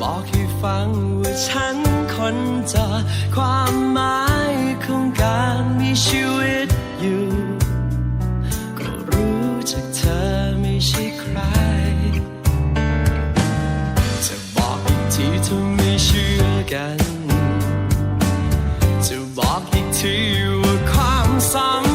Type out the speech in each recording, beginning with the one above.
บอกให้ฟังว่าฉันคนจะความหมายของการมีชีวิตอยู่ ก็รู้จากเธอไม่ใช่ใคร จะบอกอีกทีถ้าไม่เชื่อกัน จะบอกอีกทีว่าความสัม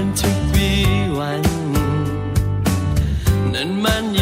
ันทุกวีวัน นั้นมัน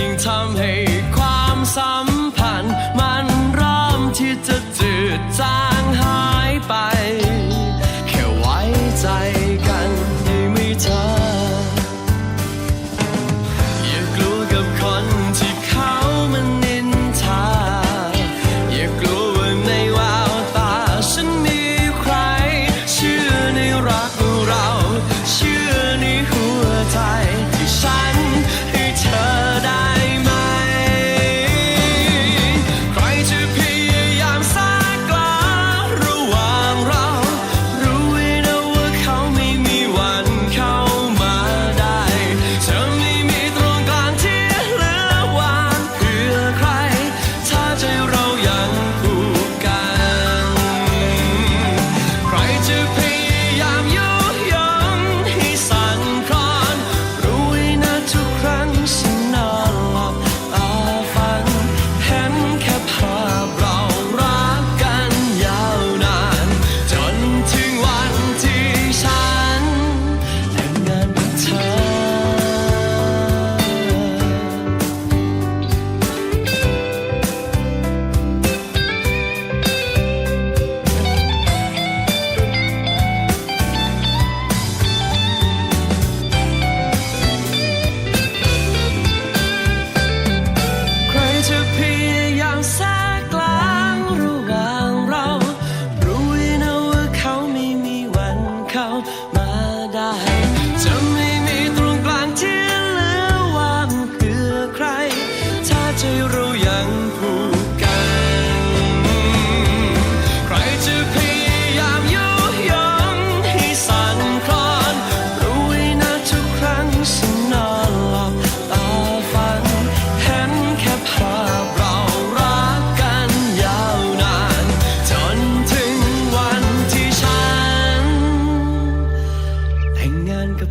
out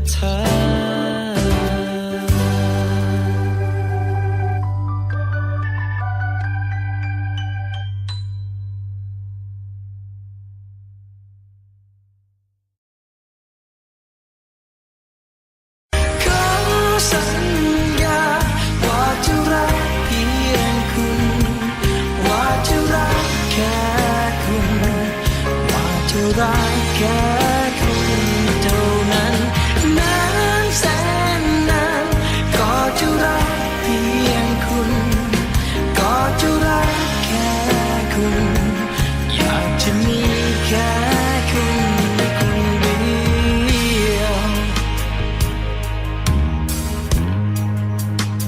他。to me,